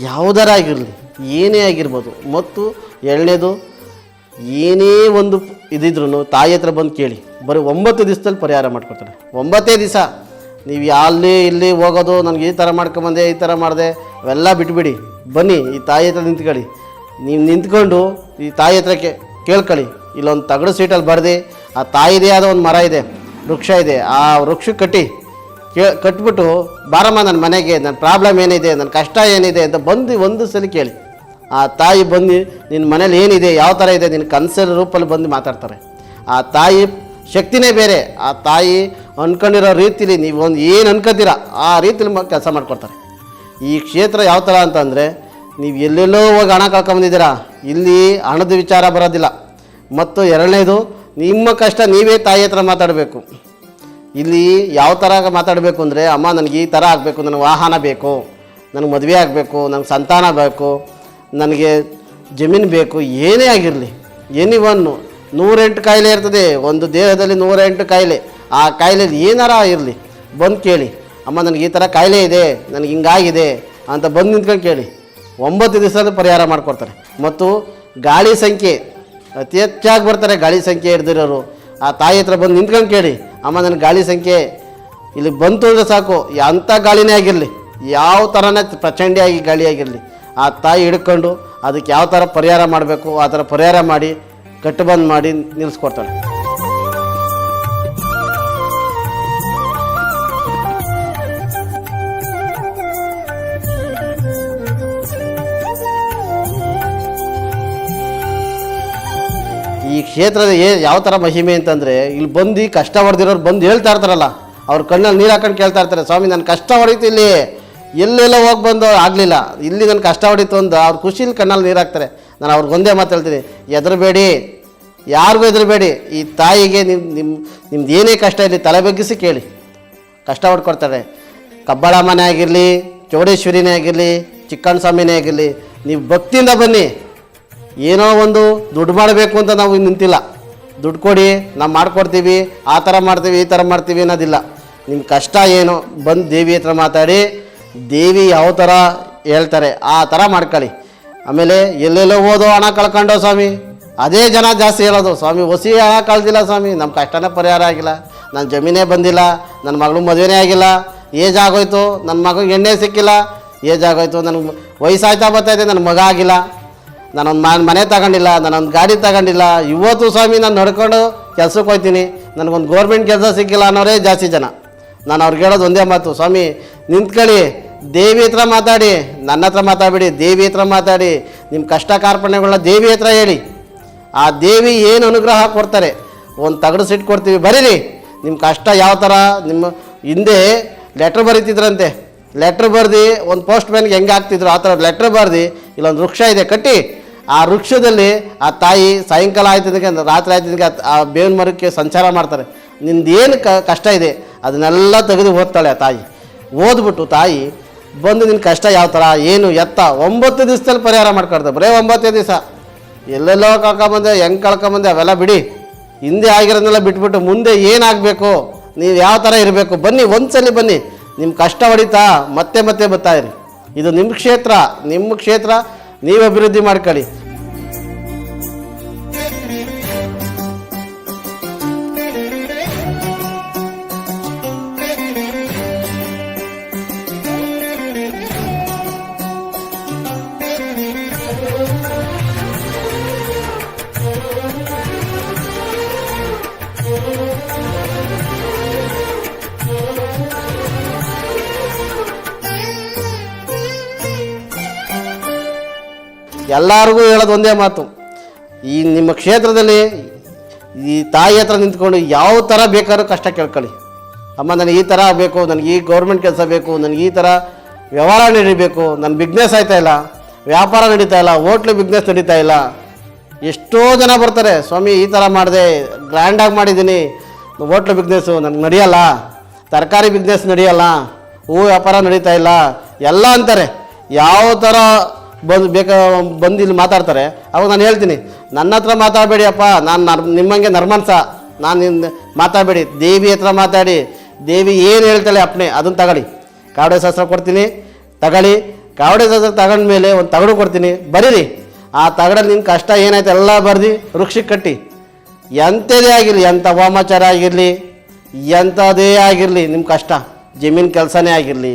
ಯಾವುದರ ಆಗಿರಲಿ, ಏನೇ ಆಗಿರ್ಬೋದು. ಮತ್ತು ಎರಡನೇದು, ಏನೇ ಒಂದು ಇದಿದ್ರು ತಾಯಿ ಹತ್ರ ಬಂದು ಕೇಳಿ. ಬರೀ ಒಂಬತ್ತು ದಿವಸದಲ್ಲಿ ಪರಿಹಾರ ಮಾಡ್ಕೊಡ್ತಾರೆ. ಒಂಬತ್ತೇ ದಿವಸ. ನೀವು ಅಲ್ಲಿ ಇಲ್ಲಿ ಹೋಗೋದು, ನನಗೆ ಈ ಥರ ಮಾಡ್ಕೊಂಬಂದೆ ಈ ಥರ ಮಾಡಿದೆ ಅವೆಲ್ಲ ಬಿಟ್ಬಿಡಿ. ಬನ್ನಿ, ಈ ತಾಯಿ ಹತ್ರ ನಿಂತ್ಕೊಳ್ಳಿ. ನೀವು ನಿಂತ್ಕೊಂಡು ಈ ತಾಯಿ ಹತ್ರ ಕೇಳ್ಕೊಳ್ಳಿ. ಇಲ್ಲೊಂದು ತಗಡು ಸೀಟಲ್ಲಿ ಬರ್ದು, ಆ ತಾಯಿದೇ ಆದ ಒಂದು ಮರ ಇದೆ, ವೃಕ್ಷ ಇದೆ, ಆ ವೃಕ್ಷ ಕಟ್ಟಿ, ಕೇ, ಕಟ್ಬಿಟ್ಟು, ಬಾರಮ್ಮ ನನ್ನ ಮನೆಗೆ ನನ್ನ ಪ್ರಾಬ್ಲಮ್ ಏನಿದೆ ನನ್ನ ಕಷ್ಟ ಏನಿದೆ ಅಂತ ಬಂದು ಒಂದು ಸಲ ಕೇಳಿ. ಆ ತಾಯಿ ಬಂದು ನಿನ್ನ ಮನೇಲಿ ಏನಿದೆ, ಯಾವ ಥರ ಇದೆ? ನಿನ್ನ ಕನಸಿನ ರೂಪಲ್ಲಿ ಬಂದು ಮಾತಾಡ್ತಾರೆ. ಆ ತಾಯಿ ಶಕ್ತಿನೇ ಬೇರೆ. ಆ ತಾಯಿ ಅನ್ಕೊಂಡಿರೋ ರೀತಿಲಿ ನೀವು ಒಂದು ಏನು ಅನ್ಕೋತೀರ, ಆ ರೀತಿಲಿ ಕೆಲಸ ಮಾಡ್ಕೊಡ್ತಾರೆ. ಈ ಕ್ಷೇತ್ರ ಯಾವ ಥರ ಅಂತಂದರೆ ನೀವು ಎಲ್ಲೆಲ್ಲೋ ಹೋಗಿ ಹಣ ಕಳ್ಕೊಂಬಂದಿದ್ದೀರಾ, ಇಲ್ಲಿ ಹಣದ ವಿಚಾರ ಬರೋದಿಲ್ಲ. ಮತ್ತು ಎರಡನೇದು, ನಿಮ್ಮ ಕಷ್ಟ ನೀವೇ ತಾಯಿ ಹತ್ರ ಮಾತಾಡಬೇಕು. ಇಲ್ಲಿ ಯಾವ ಥರ ಮಾತಾಡಬೇಕು ಅಂದರೆ, ಅಮ್ಮ ನನಗೆ ಈ ಥರ ಆಗಬೇಕು, ನನಗೆ ವಾಹನ ಬೇಕು, ನನಗೆ ಮದುವೆ ಆಗಬೇಕು, ನನಗೆ ಸಂತಾನ ಬೇಕು, ನನಗೆ ಜಮೀನು ಬೇಕು, ಏನೇ ಆಗಿರಲಿ ಎನಿ ಒನ್ನು ನೂರೆಂಟು ಕಾಯಿಲೆ ಇರ್ತದೆ. ಒಂದು ದೇಹದಲ್ಲಿ ನೂರೆಂಟು ಕಾಯಿಲೆ. ಆ ಕಾಯಿಲೆಯಲ್ಲಿ ಏನಾರ ಇರಲಿ. ಬಂದು ಕೇಳಿ. ಅಮ್ಮ, ನನಗೆ ಈ ಥರ ಕಾಯಿಲೆ ಇದೆ. ನನಗೆ ಹಿಂಗಾಗಿದೆ ಅಂತ ಬಂದು ನಿಂತ್ಕೊಂಡು ಕೇಳಿ. ಒಂಬತ್ತು ದಿವಸದ ಪರಿಹಾರ ಮಾಡಿಕೊಡ್ತಾರೆ. ಮತ್ತು ಗಾಳಿ ಸಂಖ್ಯೆ, ಅತಿ ಹೆಚ್ಚಾಗಿ ಬರ್ತಾರೆ ಗಾಳಿ ಸಂಖ್ಯೆ ಹಿಡ್ದಿರೋರು. ಆ ತಾಯಿ ಹತ್ರ ಬಂದು ನಿಂತ್ಕೊಂಡು ಕೇಳಿ. ಅಮ್ಮ, ನನಗೆ ಗಾಳಿ ಸಂಖ್ಯೆ ಇಲ್ಲಿ ಬಂತು ಅಂದರೆ ಸಾಕು. ಅಂಥ ಗಾಳಿನೇ ಆಗಿರಲಿ. ಯಾವ ಥರನೇ ಪ್ರಚಂಡಿಯಾಗಿ ಗಾಳಿ ಆಗಿರಲಿ. ಆ ತಾಯಿ ಹಿಡ್ಕೊಂಡು ಅದಕ್ಕೆ ಯಾವ ಥರ ಪರಿಹಾರ ಮಾಡಬೇಕು, ಆ ಥರ ಪರಿಹಾರ ಮಾಡಿ ಕಟ್ಟುಬಂದು ಮಾಡಿ ನಿಲ್ಲಿಸ್ಕೊಡ್ತಾಳೆ ಈ ಕ್ಷೇತ್ರದ ಏ ಯಾವ ಥರ ಮಹಿಮೆ ಅಂತಂದರೆ, ಇಲ್ಲಿ ಬಂದು ಕಷ್ಟ ಹೊಡೆದಿರೋರು ಬಂದು ಹೇಳ್ತಾ ಇರ್ತಾರಲ್ಲ, ಅವ್ರ ಕಣ್ಣಲ್ಲಿ ನೀರು ಹಾಕೊಂಡು ಕೇಳ್ತಾ ಇರ್ತಾರೆ, ಸ್ವಾಮಿ ನನ್ನ ಕಷ್ಟ ಹೊಡೀತು ಇಲ್ಲಿ. ಎಲ್ಲೆಲ್ಲ ಹೋಗಿ ಬಂದು ಆಗಲಿಲ್ಲ. ಇಲ್ಲಿ ನನ್ನ ಕಷ್ಟ ಹೊಡೀತು ಅಂತ ಅವ್ರ ಖುಷಿಲಿ ಕಣ್ಣಲ್ಲಿ ನೀರು ಹಾಕ್ತಾರೆ. ನಾನು ಅವ್ರಿಗೊಂದೇ ಮಾತು ಹೇಳ್ತೀನಿ, ಎದರಬೇಡಿ, ಯಾರಿಗೂ ಎದರಬೇಡಿ, ಈ ತಾಯಿಗೆ ನಿಮ್ಮ ನಿಮ್ಮ ನಿಮ್ದು ಏನೇ ಕಷ್ಟ ಇರಲಿ, ತಲೆ ಬಗ್ಗಿಸಿ ಕೇಳಿ. ಕಷ್ಟ ಕಬ್ಬಳ ಮನೆ ಆಗಿರಲಿ, ಚೌಡೇಶ್ವರಿನೇ ಆಗಿರಲಿ ಚಿಕ್ಕಣ್ಣ ಸ್ವಾಮಿನೇ ಆಗಿರಲಿ, ನೀವು ಭಕ್ತಿಯಿಂದ ಬನ್ನಿ. ಏನೋ ಒಂದು ದುಡ್ಡು ಮಾಡಬೇಕು ಅಂತ ನಾವು ನಿಂತಿಲ್ಲ. ದುಡ್ಡು ಕೊಡಿ, ನಾವು ಮಾಡ್ಕೊಡ್ತೀವಿ, ಆ ಥರ ಮಾಡ್ತೀವಿ, ಈ ಥರ ಮಾಡ್ತೀವಿ ಅನ್ನೋದಿಲ್ಲ. ನಿಮ್ಮ ಕಷ್ಟ ಏನು, ಬಂದು ದೇವಿ ಹತ್ರ ಮಾತಾಡಿ, ದೇವಿ ಯಾವ ಥರ ಹೇಳ್ತಾರೆ, ಆ ಥರ ಮಾಡ್ಕೊಳ್ಳಿ. ಆಮೇಲೆ ಎಲ್ಲೆಲ್ಲೋ ಹೋದೋ ಹಣ ಕಳ್ಕೊಂಡೋ ಸ್ವಾಮಿ. ಅದೇ ಜನ ಜಾಸ್ತಿ ಹೇಳೋದು. ಸ್ವಾಮಿ ಹೊಸಿ ಹಣ ಕಳ್ದಿಲ್ಲ ಸ್ವಾಮಿ. ನಮ್ಮ ಕಷ್ಟನೇ ಪರಿಹಾರ ಆಗಿಲ್ಲ. ನನ್ನ ಜಮೀನೇ ಬಂದಿಲ್ಲ. ನನ್ನ ಮಗಳು ಮದುವೆನೇ ಆಗಿಲ್ಲ. ಏಜ್ ಆಗೋಯ್ತು. ನನ್ನ ಮಗ ಎಣ್ಣೆ ಸಿಕ್ಕಿಲ್ಲ. ಏಜ್ ಆಗೋಯ್ತು. ನನಗೆ ವಯಸ್ಸಾಯ್ತಾ ಬರ್ತಾಯಿದೆ ನನ್ನ ಮಗ ಆಗಿಲ್ಲ. ನಾನೊಂದು ಮನೆ ಮನೆ ತಗೊಂಡಿಲ್ಲ. ನಾನೊಂದು ಗಾಡಿ ತಗೊಂಡಿಲ್ಲ. ಇವತ್ತು ಸ್ವಾಮಿ ನಾನು ನಡ್ಕೊಂಡು ಕೆಲ್ಸಕ್ಕೆ ಹೋಗ್ತೀನಿ ನನಗೊಂದು ಗೌರ್ಮೆಂಟ್ ಕೆಲಸ ಸಿಕ್ಕಿಲ್ಲ ಅನ್ನೋರೇ ಜಾಸ್ತಿ ಜನ. ನಾನು ಅವ್ರಿಗೆ ಹೇಳೋದು ಒಂದೇ ಮಾತು. ಸ್ವಾಮಿ, ನಿಂತ್ಕೊಳ್ಳಿ. ದೇವಿ ಹತ್ರ ಮಾತಾಡಿ, ನನ್ನ ಹತ್ರ ಮಾತಾಡಬೇಡಿ, ದೇವಿ ಹತ್ರ ಮಾತಾಡಿ ನಿಮ್ಮ ಕಷ್ಟ ಕಾರ್ಪಣ್ಯಗಳನ್ನ ದೇವಿ ಹತ್ರ ಹೇಳಿ. ಆ ದೇವಿ ಏನು ಅನುಗ್ರಹ ಕೊಡ್ತಾರೆ, ಒಂದು ತಗಡು ಸಿಟ್ಟು ಕೊಡ್ತೀವಿ. ಬರೀರಿ ನಿಮ್ಮ ಕಷ್ಟ ಯಾವ ಥರ ನಿಮ್ಮ ಹಿಂದೆ ಲೆಟ್ರ್ ಬರೀತಿದ್ರಂತೆ. ಲೆಟ್ರ್ ಬರೆದು, ಒಂದು ಪೋಸ್ಟ್ ಮ್ಯಾನ್ಗೆ ಹೆಂಗೆ ಆಗ್ತಿದ್ರು ಆ ಥರ ಲೆಟ್ರ್ ಬರೆದು, ಇಲ್ಲೊಂದು ವೃಕ್ಷ ಇದೆ, ಕಟ್ಟಿ. ಆ ವೃಕ್ಷದಲ್ಲಿ ಆ ತಾಯಿ ಸಾಯಂಕಾಲ ಆಯ್ತಿದ್ದಕ್ಕೆ ರಾತ್ರಿ ಆಯ್ತಿದ್ದಕ್ಕೆ ಆ ಬೇವಿನ ಮರಕ್ಕೆ ಸಂಚಾರ ಮಾಡ್ತಾರೆ. ನಿಂದೇನು ಕಷ್ಟ ಇದೆ, ಅದನ್ನೆಲ್ಲ ತೆಗೆದು ಓದ್ತಾಳೆ ಆ ತಾಯಿ. ಓದ್ಬಿಟ್ಟು ತಾಯಿ ಬಂದು ನಿನ್ನ ಕಷ್ಟ ಯಾವ ಥರ ಏನು ಎತ್ತ, ಒಂಬತ್ತು ದಿವಸದಲ್ಲಿ ಪರಿಹಾರ ಮಾಡ್ಕೊಡ್ತಾರೆ. ಬರೀ ಒಂಬತ್ತೇ ದಿವಸ. ಎಲ್ಲೆಲ್ಲೋ ಕಳ್ಕೊಂಬಂದೆ ಹೆಂಗೆ ಕಳ್ಕೊಂಬಂದೆ ಅವೆಲ್ಲ ಬಿಡಿ. ಹಿಂದೆ ಆಗಿರೋದನ್ನೆಲ್ಲ ಬಿಟ್ಬಿಟ್ಟು ಮುಂದೆ ಏನಾಗಬೇಕು, ನೀವು ಯಾವ ಥರ ಇರಬೇಕು, ಬನ್ನಿ, ಒಂದ್ಸಲಿ ಬನ್ನಿ. ನಿಮ್ಮ ಕಷ್ಟ ಹೊಡಿತಾ, ಮತ್ತೆ ಮತ್ತೆ ಬರ್ತಾ ಇರಿ. ಇದು ನಿಮ್ಮ ಕ್ಷೇತ್ರ ನಿಮ್ಮ ಕ್ಷೇತ್ರ, ನೀವು ಅಭಿವೃದ್ಧಿ ಮಾಡ್ಕೊಳ್ಳಿ. ಎಲ್ಲರಿಗೂ ಹೇಳೋದು ಒಂದೇ ಮಾತು. ಈ ನಿಮ್ಮ ಕ್ಷೇತ್ರದಲ್ಲಿ ಈ ತಾಯಿ ಹತ್ರ ನಿಂತ್ಕೊಂಡು ಯಾವ ಥರ ಬೇಕಾದ್ರೂ ಕಷ್ಟ ಕೇಳ್ಕೊಳ್ಳಿ. ಅಮ್ಮ, ನನಗೆ ಈ ಥರ ಬೇಕು ನನಗೆ ಈ ಗೌರ್ಮೆಂಟ್ ಕೆಲಸ ಬೇಕು, ನನಗೆ ಈ ಥರ ವ್ಯವಹಾರ ನಡೀಬೇಕು ನನ್ನ ಬಿಸ್ನೆಸ್ ಇಲ್ಲ, ವ್ಯಾಪಾರ ನಡೀತಾ ಇಲ್ಲ, ಹೋಟ್ಲು ಬಿಸ್ನೆಸ್ ನಡೀತಾ ಇಲ್ಲ. ಎಷ್ಟೋ ಜನ ಬರ್ತಾರೆ, ಸ್ವಾಮಿ, ಈ ಥರ ಮಾಡಿದೆ ಗ್ರ್ಯಾಂಡಾಗಿ ಮಾಡಿದ್ದೀನಿ, ಹೋಟ್ಲು ಬಿಸ್ನೆಸ್ಸು ನನಗೆ ನಡೆಯಲ್ಲ, ತರಕಾರಿ ಬಿಸ್ನೆಸ್ ನಡೆಯಲ್ಲ, ಹೂ ವ್ಯಾಪಾರ ನಡೀತಾ ಇಲ್ಲ. ಎಲ್ಲ ಅಂತಾರೆ. ಯಾವ ಥರ ಬಂದು ಬೇಕಾ, ಬಂದು ಇಲ್ಲಿ ಮಾತಾಡ್ತಾರೆ. ಅವಾಗ ನಾನು ಹೇಳ್ತೀನಿ, ನನ್ನ ಹತ್ರ ಮಾತಾಡಬೇಡಿಯಪ್ಪ, ನಾನು ನರ್, ನಿಮ್ಮಂಗೆ ನರ್ಮನ್ಸ. ನಾನು ನಿನ್ನ ಮಾತಾಡಬೇಡಿ, ದೇವಿ ಹತ್ರ ಮಾತಾಡಿ. ದೇವಿ ಏನು ಹೇಳ್ತಾಳೆ ಅಪ್ಪನೆ ಅದನ್ನು ತಗೊಳ್ಳಿ. ಕಾವಡೆ ಶಾಸ್ತ್ರ ಕೊಡ್ತೀನಿ, ತಗೊಳ್ಳಿ. ಕಾವಡೆ ಶಾಸ್ತ್ರ ತಗೊಂಡ್ಮೇಲೆ ಒಂದು ತಗಡು ಕೊಡ್ತೀನಿ, ಬರೀರಿ. ಆ ತಗಡಲ್ಲಿ ನಿನ್ನ ಕಷ್ಟ ಏನಾಯ್ತು ಎಲ್ಲ ಬರ್ದು ವೃಕ್ಷಕ್ಕೆ ಕಟ್ಟಿ. ಎಂಥದೇ ಆಗಿರಲಿ, ಎಂಥ ವಾಮಾಚಾರ ಆಗಿರಲಿ, ಎಂಥದೇ ಆಗಿರಲಿ ನಿಮ್ಮ ಕಷ್ಟ, ಜಮೀನು ಕೆಲಸನೇ ಆಗಿರಲಿ.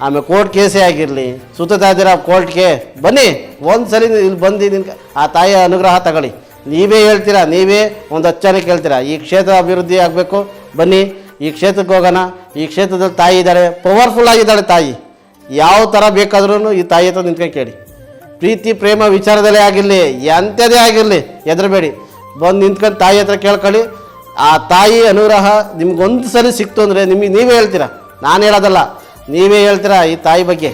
ಆಮೇಲೆ ಕೋರ್ಟ್ ಕೇಸೇ ಆಗಿರಲಿ. ಸುತ್ತಾ ಕೋರ್ಟ್ಗೆ ಬನ್ನಿ. ಒಂದು ಸಲ ಇಲ್ಲಿ ಬಂದು ನಿನ್ನ ಆ ತಾಯಿಯ ಅನುಗ್ರಹ ತಗೊಳ್ಳಿ. ನೀವೇ ಹೇಳ್ತೀರಾ? ನೀವೇ ಒಂದು ಹತ್ತು ಕೇಳ್ತೀರಾ? ಈ ಕ್ಷೇತ್ರ ಅಭಿವೃದ್ಧಿ ಆಗಬೇಕು. ಬನ್ನಿ. ಈ ಕ್ಷೇತ್ರಕ್ಕೆ ಹೋಗೋಣ. ಈ ಕ್ಷೇತ್ರದಲ್ಲಿ ತಾಯಿ ಇದ್ದಾರೆ. ಪವರ್ಫುಲ್ ಆಗಿದ್ದಾಳೆ ತಾಯಿ. ಯಾವ ಥರ ಬೇಕಾದ್ರೂ ಈ ತಾಯಿ ಹತ್ರ ನಿಂತ್ಕೊಂಡು ಕೇಳಿ. ಪ್ರೀತಿ, ಪ್ರೇಮ ವಿಚಾರದಲ್ಲೇ ಆಗಿರಲಿ. ಎಂಥದೇ ಆಗಿರಲಿ. ಹೆದರಬೇಡಿ. ಬಂದು ನಿಂತ್ಕೊಂಡು ತಾಯಿ ಹತ್ರ ಕೇಳ್ಕೊಳ್ಳಿ. ಆ ತಾಯಿ ಅನುಗ್ರಹ ನಿಮ್ಗೊಂದು ಸಲ ಸಿಕ್ತು ಅಂದರೆ ನಿಮಗೆ ನೀವೇ ಹೇಳ್ತೀರಾ? ನಾನು ಹೇಳೋದಲ್ಲ. ನೀವೇ ಹೇಳ್ತೀರಾ ಈ ತಾಯಿ ಬಗ್ಗೆ?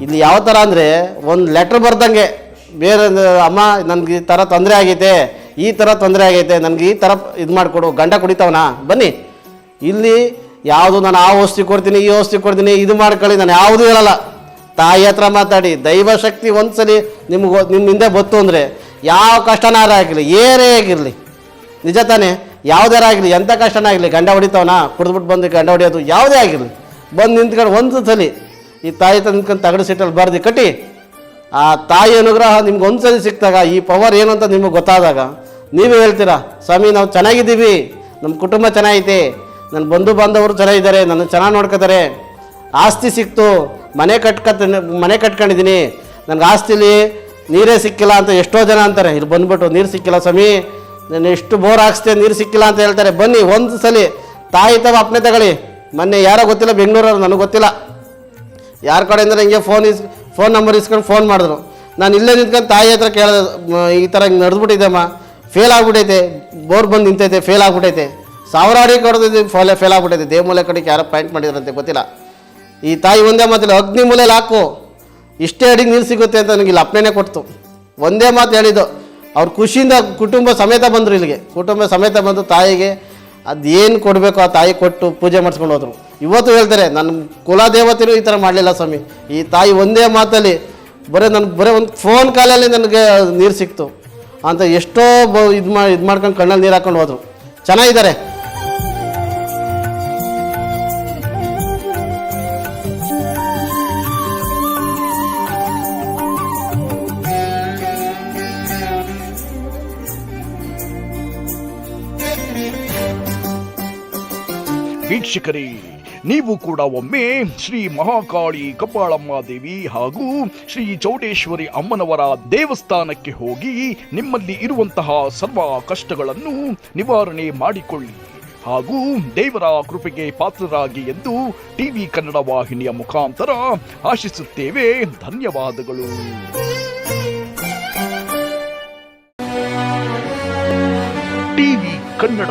ಇಲ್ಲಿ ಯಾವ ಥರ ಅಂದರೆ ಒಂದು ಲೆಟ್ರ್ ಬರ್ದಂಗೆ ಬೇರೆ ಅಮ್ಮ, ನನಗೆ ಈ ಥರ ತೊಂದರೆ ಆಗೈತೆ, ಈ ಥರ ತೊಂದರೆ ಆಗೈತೆ, ನನಗೆ ಈ ಥರ ಇದು ಮಾಡಿಕೊಡು, ಗಂಡ ಕುಡಿತಾವನ? ಬನ್ನಿ. ಇಲ್ಲಿ ಯಾವುದು ನಾನು ಆ ಔಷಧಿ ಕೊಡ್ತೀನಿ, ಈ ಔಷಧಿ ಕೊಡ್ತೀನಿ, ಇದು ಮಾಡ್ಕೊಳ್ಳಿ, ನಾನು ಯಾವುದೂ ಹೇಳಲ್ಲ. ತಾಯಿ ಹತ್ರ ಮಾತಾಡಿ, ದೈವ ಶಕ್ತಿ ಒಂದ್ಸಲಿ ನಿಮ್ಗೆ ನಿಮ್ಮ ಹಿಂದೆ ಬತ್ತು ಅಂದರೆ ಯಾವ ಕಷ್ಟನಾರ ಆಗಿರಲಿ ಏನೇ ಆಗಿರಲಿ. ನಿಜ ತಾನೆ? ಯಾವುದೇ ಆಗಲಿ ಎಂಥ ಕಷ್ಟನೇ ಆಗಲಿ, ಗಂಡ ಹೊಡಿತಾವನ? ಕುಡಿದ್ಬಿಟ್ಟು ಬಂದು ಗಂಡ ಹೊಡಿಯೋದು ಯಾವುದೇ ಆಗಿರಲಿ. ಬಂದು ನಿಂತ್ಕೊಂಡು ಒಂದು ಸಲ ಈ ತಾಯಿ ನಿಂತ್ಕೊಂಡು ತಗಡು ಸಿಟ್ಟಲ್ಲಿ ಬರ್ದು ಕಟ್ಟಿ. ಆ ತಾಯಿ ಅನುಗ್ರಹ ನಿಮ್ಗೆ ಒಂದ್ಸರಿ ಸಿಕ್ಕಿದಾಗ, ಈ ಪವರ್ ಏನು ಅಂತ ನಿಮಗೆ ಗೊತ್ತಾದಾಗ, ನೀವೇ ಹೇಳ್ತೀರಾ, ಸ್ವಾಮಿ, ನಾವು ಚೆನ್ನಾಗಿದ್ದೀವಿ ನಮ್ಮ ಕುಟುಂಬ ಚೆನ್ನಾಗೈತೆ ನನ್ನ ಬಂಧು ಬಾಂಧವರು ಚೆನ್ನಾಗಿದ್ದಾರೆ, ನನ್ನ ಚೆನ್ನಾಗಿ ನೋಡ್ಕೋತಾರೆ, ಆಸ್ತಿ ಸಿಕ್ತು, ಮನೆ ಕಟ್ಕತ್, ಮನೆ ಕಟ್ಕೊಂಡಿದ್ದೀನಿ, ನನಗೆ ಆಸ್ತಿಲಿ ನೀರೇ ಸಿಕ್ಕಿಲ್ಲ ಅಂತ ಎಷ್ಟೋ ಜನ ಅಂತಾರೆ ಇಲ್ಲಿ ಬಂದ್ಬಿಟ್ಟು ನೀರು ಸಿಕ್ಕಿಲ್ಲ ಸ್ವಾಮಿ, ನಾನು ಎಷ್ಟು ಬೋರ್ ಹಾಕ್ಸ್ತೆ ನೀರು ಸಿಕ್ಕಿಲ್ಲ ಅಂತ ಹೇಳ್ತಾರೆ, ಬನ್ನಿ ಒಂದು ಸಲ, ತಾಯಿ ತವ ಅಪ್ಪನೆ ತಗೊಳ್ಳಿ, ಮೊನ್ನೆ ಯಾರೋ ಗೊತ್ತಿಲ್ಲ, ಬೆಂಗಳೂರವ್ರು, ನನಗೆ ಗೊತ್ತಿಲ್ಲ, ಯಾರ ಕಡೆಯಿಂದ ಹಿಂಗೆ ಫೋನ್ ಇಸ್ ಫೋನ್ ನಂಬರ್ ಇಸ್ಕೊಂಡು ಫೋನ್ ಮಾಡಿದ್ರು. ನಾನು ಇಲ್ಲೇ ನಿಂತ್ಕೊಂಡು ತಾಯಿ ಹತ್ರ ಕೇಳಿದೆ ಈ ಥರ ಹಿಂಗೆ ನಡೆದ್ಬಿಟ್ಟಿದ್ದೆಮ್ಮ ಫೇಲ್ ಆಗ್ಬಿಟ್ಟೈತೆ ಬೋರ್ ಬಂದು ನಿಂತೈತೆ ಫೇಲ್ ಆಗ್ಬಿಟ್ಟೈತೆ ಸಾವಿರಾರು ಕೊಡೋದಿದ್ದು ಫೋಲೆ ಫೇಲ್ ಆಗ್ಬಿಟ್ಟೈತೆ ದೇವಮೂಲೆ ಕಡೆಗೆ ಯಾರೋ ಪಾಯಿಂಟ್ ಮಾಡಿದ್ರಂತೆ, ಗೊತ್ತಿಲ್ಲ. ಈ ತಾಯಿ ಒಂದೇ ಮಾತಿಲ್ಲ, ಅಗ್ನಿ ಮೂಲೆಯಲ್ಲಿ ಹಾಕು. ಇಷ್ಟೇ ಅಡಿಗೆ ನೀರು ಸಿಗುತ್ತೆ ಅಂತ ನನಗೆ ಇಲ್ಲಿ ಅಪ್ಪನೇ ಕೊಡ್ತು ಒಂದೇ ಮಾತು ಹೇಳಿದ್ದು. ಅವ್ರ ಖುಷಿಯಿಂದ ಕುಟುಂಬ ಸಮೇತ ಬಂದರು ಇಲ್ಲಿಗೆ. ಕುಟುಂಬ ಸಮೇತ ಬಂದು ತಾಯಿಗೆ ಅದೇನು ಕೊಡಬೇಕು ಆ ತಾಯಿ ಕೊಟ್ಟು ಪೂಜೆ ಮಾಡಿಸ್ಕೊಂಡು ಹೋದರು. ಇವತ್ತು ಹೇಳ್ತಾರೆ ನನ್ನ ಕುಲದೇವತೆಯೂ ಈ ಥರ ಮಾಡಲಿಲ್ಲ ಸ್ವಾಮಿ. ಈ ತಾಯಿ ಒಂದೇ ಮಾತಲ್ಲಿ, ಬರೀ ನನ್ನ ಬರೀ ಒಂದು ಫೋನ್ ಕಾಲಲ್ಲಿ ನನಗೆ ನೀರು ಸಿಕ್ತು. ಅಂತ ಎಷ್ಟೋ ಬ ಇದು ಮಾ ಇದು ಮಾಡ್ಕೊಂಡು ಕಣ್ಣಲ್ಲಿ ನೀರು ಹಾಕೊಂಡು ಹೋದರು. ಚೆನ್ನಾಗಿದ್ದಾರೆ. ವೀಕ್ಷಕರೇ, ನೀವು ಕೂಡ ಒಮ್ಮೆ ಶ್ರೀ ಮಹಾಕಾಳಿ ಕಪಾಳಮ್ಮ ದೇವಿ ಹಾಗೂ ಶ್ರೀ ಚೌಡೇಶ್ವರಿ ಅಮ್ಮನವರ ದೇವಸ್ಥಾನಕ್ಕೆ ಹೋಗಿ ನಿಮ್ಮಲ್ಲಿ ಇರುವಂತಹ ಸರ್ವ ಕಷ್ಟಗಳನ್ನು ನಿವಾರಣೆ ಮಾಡಿಕೊಳ್ಳಿ ಹಾಗೂ ದೇವರ ಕೃಪೆಗೆ ಪಾತ್ರರಾಗಿ ಎಂದು ಟಿವಿ ಕನ್ನಡ ವಾಹಿನಿಯ ಮುಖಾಂತರ ಆಶಿಸುತ್ತೇವೆ. ಧನ್ಯವಾದಗಳು. ಟಿವಿ ಕನ್ನಡ.